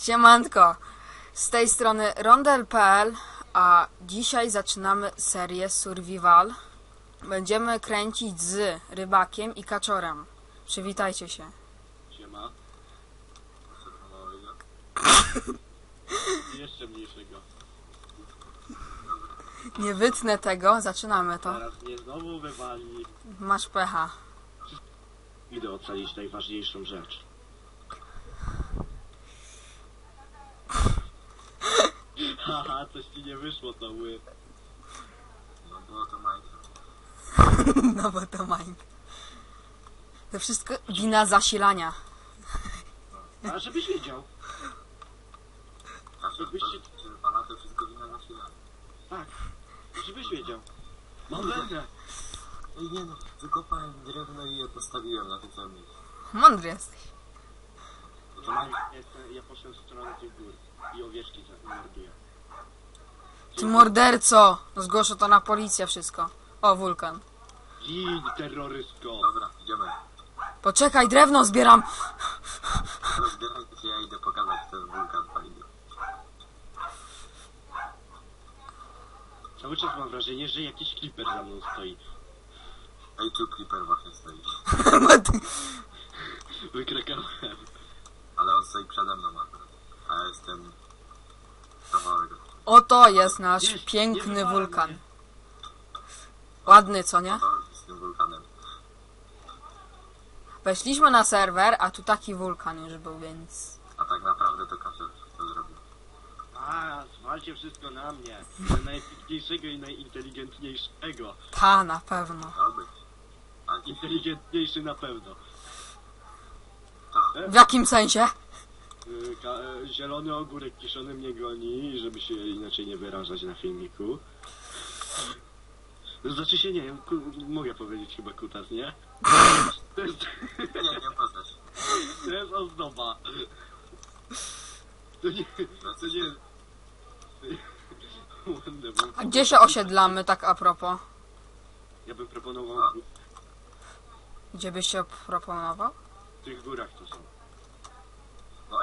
Siemanko, z tej strony rondel.pl, a dzisiaj zaczynamy serię Survival. Będziemy kręcić z rybakiem i kaczorem. Przywitajcie się. Siema. Jeszcze mniejszego. Nie wytnę tego, zaczynamy to. Teraz mnie znowu wywali. Masz pecha. Idę ocalić najważniejszą rzecz. Haha, coś ci nie wyszło to ły. No było to Minecraft. No bo to mań. To wszystko wina zasilania. A żebyś wiedział. Jakbyście- to, że pana to wszystko wina na. Tak. Żebyś wiedział. Mam węgla. Ej, nie no, wykopałem drewno i je postawiłem na tym samym miejscu. Mądry jesteś. No to mam... Jestem, ja poszedłem w stronę tych gór i owieczki zamorduję. Ty morderco! Zgłoszę to na policję wszystko. O, wulkan. Gin, terrorystko. Dobra, idziemy. Poczekaj, drewno zbieram! Rozbierajcie się, ja idę pokazać ten wulkan fajny. Cały czas mam wrażenie, że jakiś creeper za mną stoi. Ej, tu creeper właśnie stoi. Wykrakałem. Ale on stoi przede mną akurat. A ja jestem... kawałek. Oto jest nasz piękny wulkan. Ładny, co nie? Weszliśmy na serwer, a tu taki wulkan już był, więc... A tak naprawdę to Kaszel to zrobił. A, zwalcie wszystko na mnie. Na najpiękniejszego i najinteligentniejszego. Ta, na pewno. Inteligentniejszy na pewno. W jakim sensie? Y, Ka- e, zielony ogórek kiszony mnie goni, żeby się inaczej nie wyrażać na filmiku. Znaczy się nie, ku, mogę powiedzieć chyba kutas, nie? To jest, nie, nie poznasz. to jest ozdoba. To nie, to nie... A gdzie się osiedlamy, tak a propos? Ja bym proponował Gdzie byś się proponował? w tych górach to są.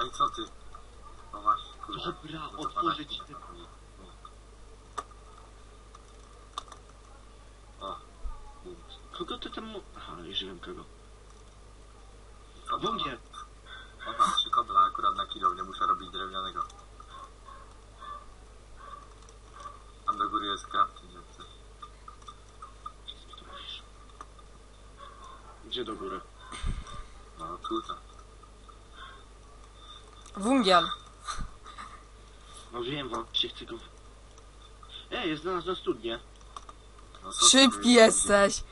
Ej, co ty? No właśnie, kurde. Dobra, No to otworzę pana- ci te- O, Kogo ty tam... mo- Aha, już wiem kogo. o, Wągiel! On ma trzy kobla akurat na kilo, nie muszę robić drewnianego. Tam do góry jest crafting, jak chcesz. Gdzie do góry? No tutaj. Wungiel. No wiem, właśnie chcę go... Ej, jest znalazł na studnię. No, Szybki jesteś.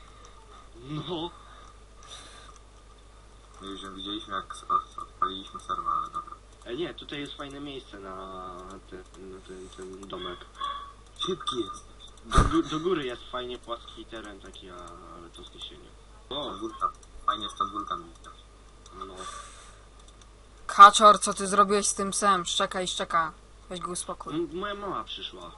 No, My już widzieliśmy jak s- od- odpaliliśmy serwer, ale dobra. Ej, nie, tutaj jest fajne miejsce na ten, na ten, ten domek. Szybki jest. Do, gó- do góry jest fajnie płaski teren taki, a, ale to zniesienie. O, Ten wulkan. Fajnie stąd wulkan widać. no. Kaczor, co ty zrobiłeś z tym psem? Szczeka i szczeka. Weź go uspokój. M- Moja mama przyszła.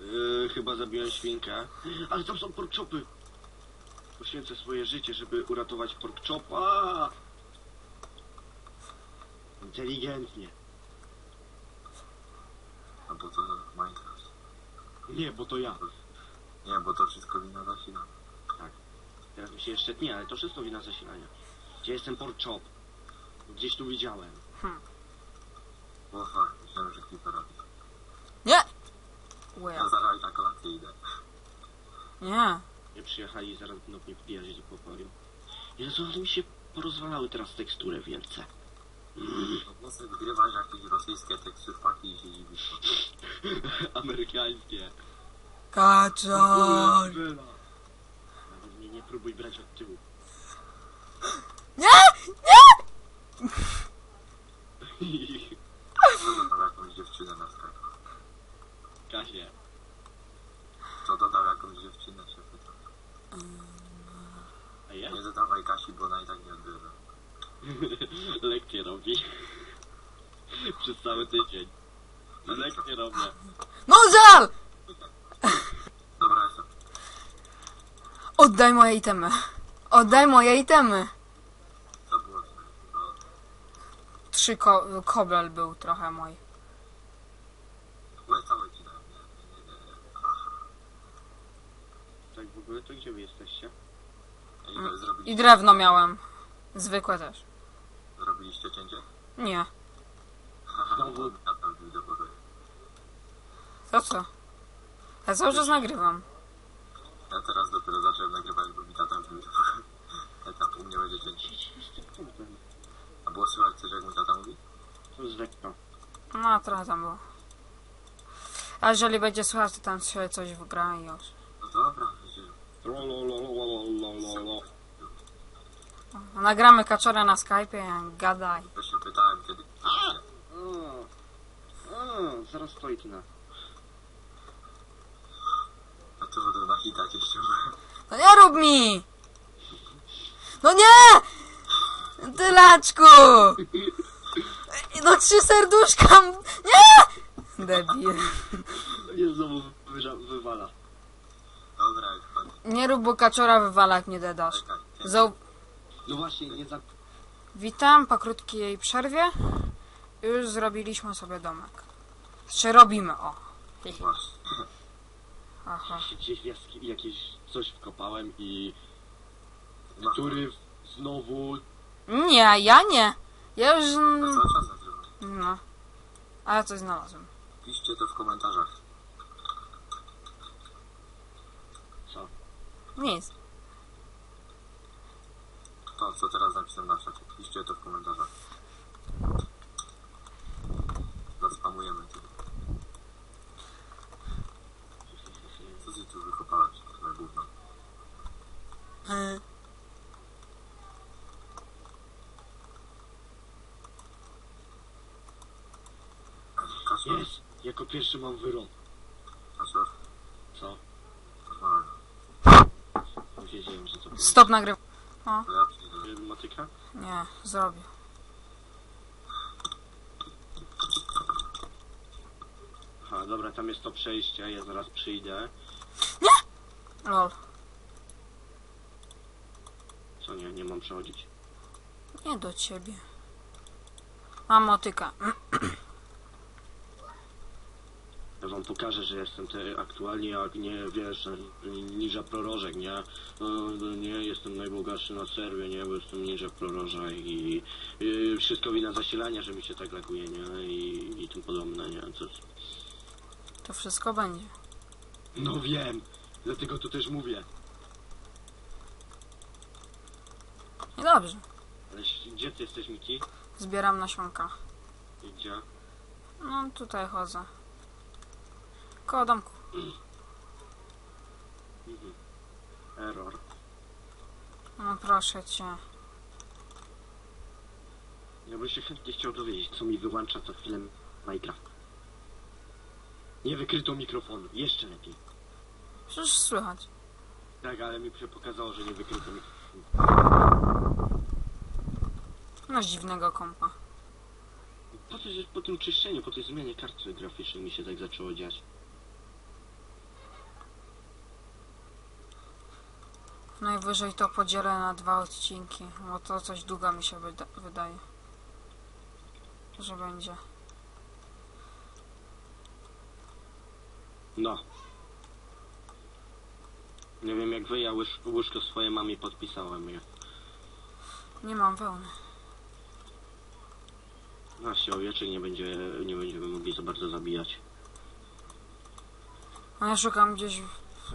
Yy, chyba zabiłem świnkę. Ale tam są porkchopy. Poświęcę swoje życie, żeby uratować porkchopa. Inteligentnie. No bo to Minecraft. Nie, bo to ja. Nie, bo to wszystko wina zasilania. Teraz mi się jeszcze tnie, ale to wszystko wina zasilania. Gdzie jest ten porkchop? Gdzieś tu widziałem. O fuck, myślałem, że creeper robi. Nie! Well. Ja zaraz na kolację idę. Nie. Nie przyjechali i zaraz będą mnie wbijać do pokoju. Jezu, ale mi się porozwalały teraz tekstury wielce. No po prostu wygrywasz jakieś rosyjskie teksturpaki i się dziwisz. Amerykańskie. Kaczor! Nawet mnie nie próbuj brać od tyłu. Nie! Nie! Co dodał jakąś dziewczynę na sklepie? Kasie. Co dodał jakąś dziewczynę się pyta. A ja? Nie dodawaj Kasi, bo ona i tak nie odbierze. Lekcje robi. Przez cały tydzień. Lekcje robię. No żal! Dobra, jestem. Oddaj moje itemy. Oddaj moje itemy. Trzy ko kobel był trochę mój. Tak w ogóle to gdzie wy jesteście? Zrobiliście, I drewno miałem. Zwykłe też. zrobiliście cięcie? Nie. Pokoju. To co? Ja cały czas nagrywam. Ja teraz dopiero zacząłem nagrywać, bo mi tata wbił do pokoju. U mnie będzie cięcie. Gdzie jest ten problem? A było słychać coś, jak mój tata mówi? To jest lekko. No, trochę tam było. A jeżeli będzie słychać, to tam się coś wgra i już. No dobra, wiecie. Rolololololololo. Nagramy kaczora na Skype'ie, gadaj. Ja się pytałem, kiedy... A, a, zaraz stoi tu na. A to to na hita ściągnąłem. No nie rób mi! No nie! Tylaczku! No trzy serduszka! Nie! Debil. Nie znowu wyża- wywala. Dobra, jak pan... Nie rób, bo kaczora wywala, jak nie. Czekaj, cięcie. Zau... No właśnie, nie za... Witam po krótkiej przerwie. Już zrobiliśmy sobie domek. Czy robimy, o. Właśnie. Aha. Gdzieś w jaskini jakieś coś wkopałem i... Który znowu... Nie, ja nie. Ja już... Ja cały czas nagrywam. No. A ja coś znalazłem. Piszcie to w komentarzach. Co? Nic. To, co teraz napisałem na czacie. Piszcie to w komentarzach. Zaspamujemy to. Co ty tu wykopałeś? Na gówno. Y, Jest! Jako pierwszy mam wyrok. Co? Wiedziałem, że to będzie. Stop nagryw. To ja przyjdę. Matyka? Nie, zrobię. Aha, dobra, tam jest to przejście, ja zaraz przyjdę. Lol. Co nie, nie mam przechodzić. Nie do ciebie. Mam motyka. Wam pokażę, że jestem te aktualnie jak nie wiesz, ninja prorożek, nie? No, no, nie, jestem najbogatszy na serwie, nie, bo jestem ninja proroża i, i wszystko wina zasilania, że mi się tak laguje, nie? I, i tym podobne, nie? Co, To wszystko będzie. no wiem, dlatego to też mówię. I dobrze. Ale gdzie ty jesteś, Miki? Zbieram nasionka. I Gdzie? No tutaj chodzę. Koło domku. Mhm. Error. No proszę cię. Ja bym się chętnie chciał dowiedzieć, co mi wyłącza co chwilę Minecraft. Nie wykryto mikrofonu, jeszcze lepiej. Przecież słychać. Tak, ale mi się pokazało, że nie wykryto mikrofonu. No dziwnego kompa. Po, to, po tym czyszczeniu, po tej zmianie karty graficznej mi się tak zaczęło dziać. Najwyżej to podzielę na dwa odcinki, bo to coś długo mi się wyda wydaje. Że będzie. No. Nie wiem jak wy, ja łyż, łóżko swojej mamie podpisałem je. Nie mam wełny. No się owieczek nie będzie, nie będziemy mogli za bardzo zabijać. No ja szukam gdzieś,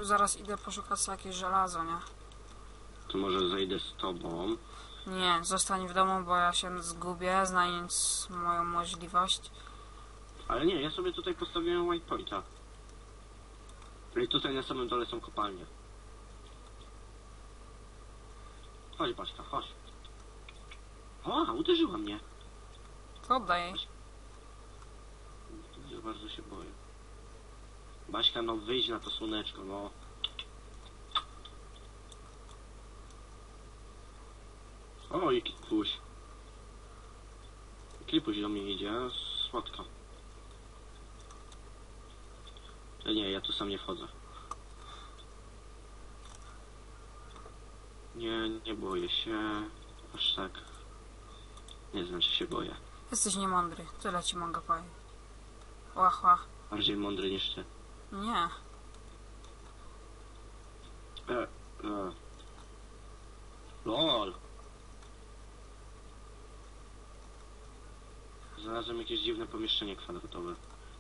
zaraz idę poszukać jakieś żelazo, nie? To może zejdę z tobą. Nie, zostań w domu, bo ja się zgubię, znając moją możliwość. Ale nie, ja sobie tutaj postawiłem white pointa. I tutaj na samym dole są kopalnie. Chodź Baśka, chodź. O, uderzyła mnie. Oddaję. Ja bardzo się boję. Baśka, no wyjdź na to słoneczko, no. O, i klipuś. Klipuś do mnie idzie, słodko. E, Nie, ja tu sam nie wchodzę. Nie, nie boję się. Aż tak. Nie znam, czy się boję. Jesteś niemądry, tyle ci mogę powiedzieć. Łach, łach. Bardziej mądry niż ty. Nie. E, e. LOL. Znalazłem jakieś dziwne pomieszczenie kwadratowe.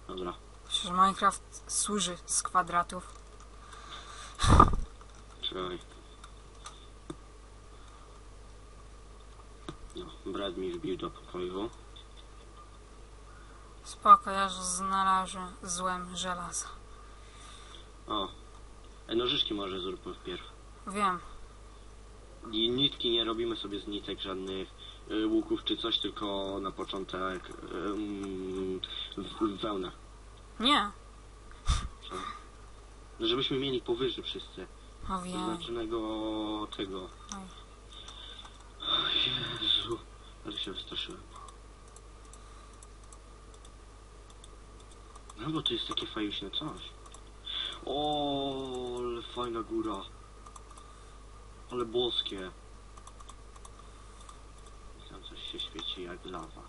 Dobra. Przecież Minecraft służy z kwadratów. Czekaj. No, brat mi wbił do pokoju. Spoko, ja znalazłem złem żelaza. O. E, nożyczki może zróbmy wpierw. Wiem. I nitki nie robimy sobie z nitek żadnych łuków czy coś, tylko na początek w- wełnę. Nie. No, Żebyśmy mieli powyżej wszyscy. Wiem. Znacznego tego. Oj. Jezu. Ale się wystraszyłem. No bo to jest takie fajne coś. O, ale fajna góra. Ale boskie. Się świeci jak lawa.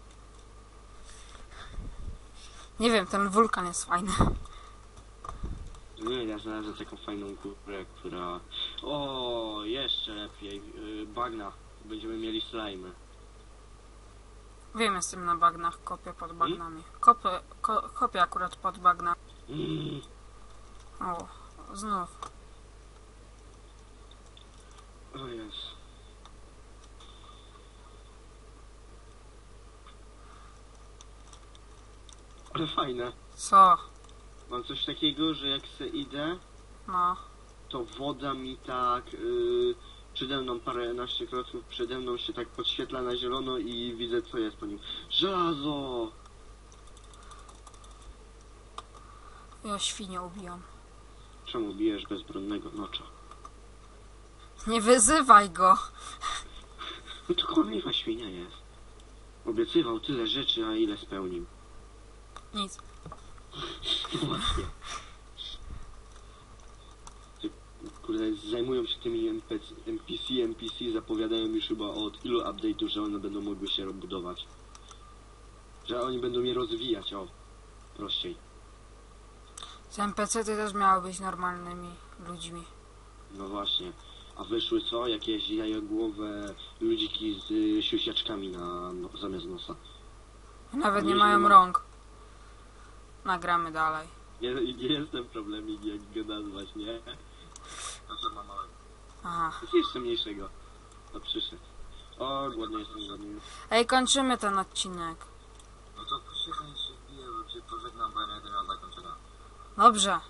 Nie wiem, ten wulkan jest fajny. Nie, ja znalazłem taką fajną górę, która... O, jeszcze lepiej. Yy, bagna. Będziemy mieli slimy. Wiem, jestem na bagnach, kopię pod bagnami. Kopię, ko, kopię akurat pod bagna. Mm. O, znów. O jest. Ale fajne. Co? Mam coś takiego, że jak se idę, No. to woda mi tak yy, przede mną paręnaście kroków przede mną się tak podświetla na zielono i widzę co jest po nim. Żelazo! Ja świnię ubijam. Czemu bijesz bezbronnego nocza? Nie wyzywaj go. No to kłamliwa świnia jest. Obiecywał tyle rzeczy, a ile spełnił. Nic. No Właśnie. Kurde, zajmują się tymi NPC, NPC, NPC zapowiadają już chyba od ilu update'ów, że one będą mogły się rozbudować. Że oni będą je rozwijać, o. Prościej. Te NPC ty też miały być normalnymi ludźmi. No właśnie. A wyszły co? Jakieś jajogłowe ludziki z y, siusiaczkami na, no, zamiast nosa. Nawet nie Już mają nie ma. rąk. Nagramy dalej. Nie, nie jestem problemik, jak go nazwać, nie? Znaczy ma małe. Aha. Jest jeszcze mniejszego. No przyszedł. O, głodny jestem za nim. Ej, kończymy ten odcinek. No to poświetnie się wbije, bo się pożegnam, bo ja nie będę miał zakończenia. Dobrze.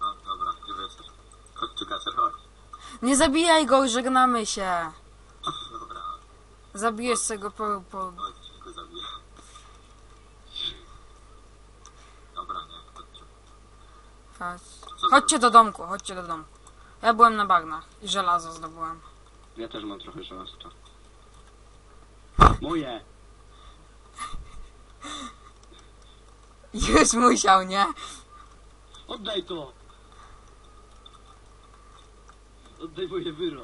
No dobra, gdzie jesteś? Chodź kacer, chodź. Nie zabijaj go, żegnamy się. Dobra, Zabijesz se go po, po... no odcinku zabiję. Dobra, nie, chodźcie. Chodź. Chodźcie do domku, chodźcie do domku. Ja byłem na bagnach i żelazo zdobyłem. Ja też mam trochę żelazka. Moje! Już musiał, nie? Oddaj to! Oddaj moje wyro.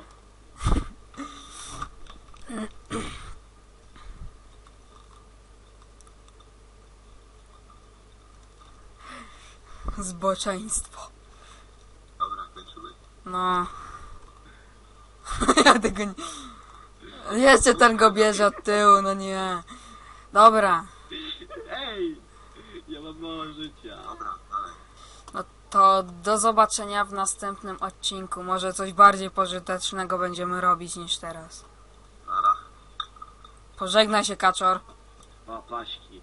Zboczeństwo. Dobra, kończymy. No. ja tego nie... Jeszcze ten go bierze od tyłu, no nie. Dobra. Ej! Ja mam mało życia. Dobra, dalej. No to do zobaczenia w następnym odcinku. Może coś bardziej pożytecznego będziemy robić niż teraz. Nara. Pożegnaj się, kaczor. O, paśki.